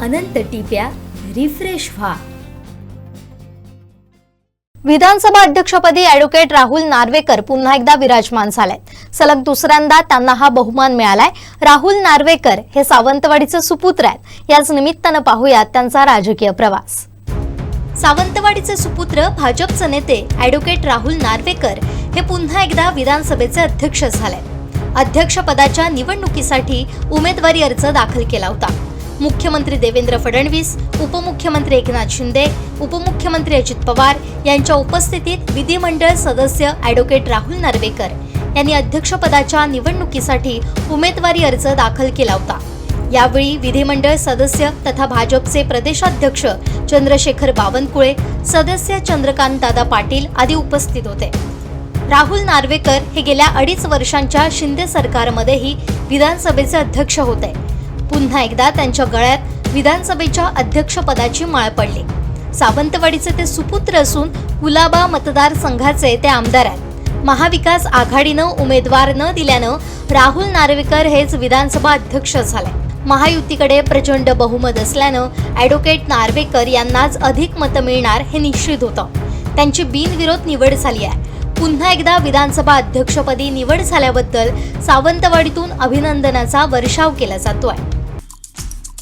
अनंत टिप्या refresh व्हा. विधानसभा अध्यक्षपदी advocate Rahul Narvekar पुन्हा एकदा विराजमान झालेत. सलग दुसऱ्यांदा त्यांना हा बहुमान मिळालाय. राहुल नार्वेकर हे सावंतवाडीचे सुपुत्र आहेत. याच निमित्तानं पाहूयात त्यांचा राजकीय प्रवास. सावंतवाडीचे सुपुत्र भाजपचे नेते अॅडव्होकेट राहुल नार्वेकर हे पुन्हा एकदा विधानसभेचे अध्यक्ष झाले अध्यक्षपदाच्या निवडणुकीसाठी उमेदवारी अर्ज दाखल केला होता. मुख्यमंत्री देवेंद्र फडणवीस उपमुख्यमंत्री एकनाथ शिंदे उपमुख्यमंत्री अजित पवार यांच्या उपस्थितीत विधिमंडळ सदस्य ॲडव्होकेट राहुल नार्वेकर यांनी अध्यक्षपदाच्या निवडणुकीसाठी उमेदवारी अर्ज दाखल केला होता. यावेळी विधिमंडळ सदस्य तथा भाजपचे प्रदेशाध्यक्ष चंद्रशेखर बावनकुळे सदस्य चंद्रकांत दादा पाटील आदी उपस्थित होते. राहुल नार्वेकर हे गेल्या अडीच वर्षांच्या शिंदे सरकारमध्येही विधानसभेचे अध्यक्ष होते. पुन्हा एकदा त्यांच्या गळ्यात विधानसभेच्या अध्यक्षपदाची माळ पडली. सावंतवाडीचे ते सुपुत्र असून कुलाबा मतदारसंघाचे ते आमदार आहेत. महाविकास आघाडीनं उमेदवार न दिल्यानं राहुल नार्वेकर हेच विधानसभा अध्यक्ष झाले. महायुतीकडे प्रचंड बहुमत असल्यानं ॲडव्होकेट नार्वेकर यांनाच अधिक मतं मिळणार हे निश्चित होतं. त्यांची बिनविरोध निवड झाली आहे. पुन्हा एकदा विधानसभा अध्यक्षपदी निवड झाल्याबद्दल सावंतवाडीतून अभिनंदनाचा वर्षाव केला जातोय.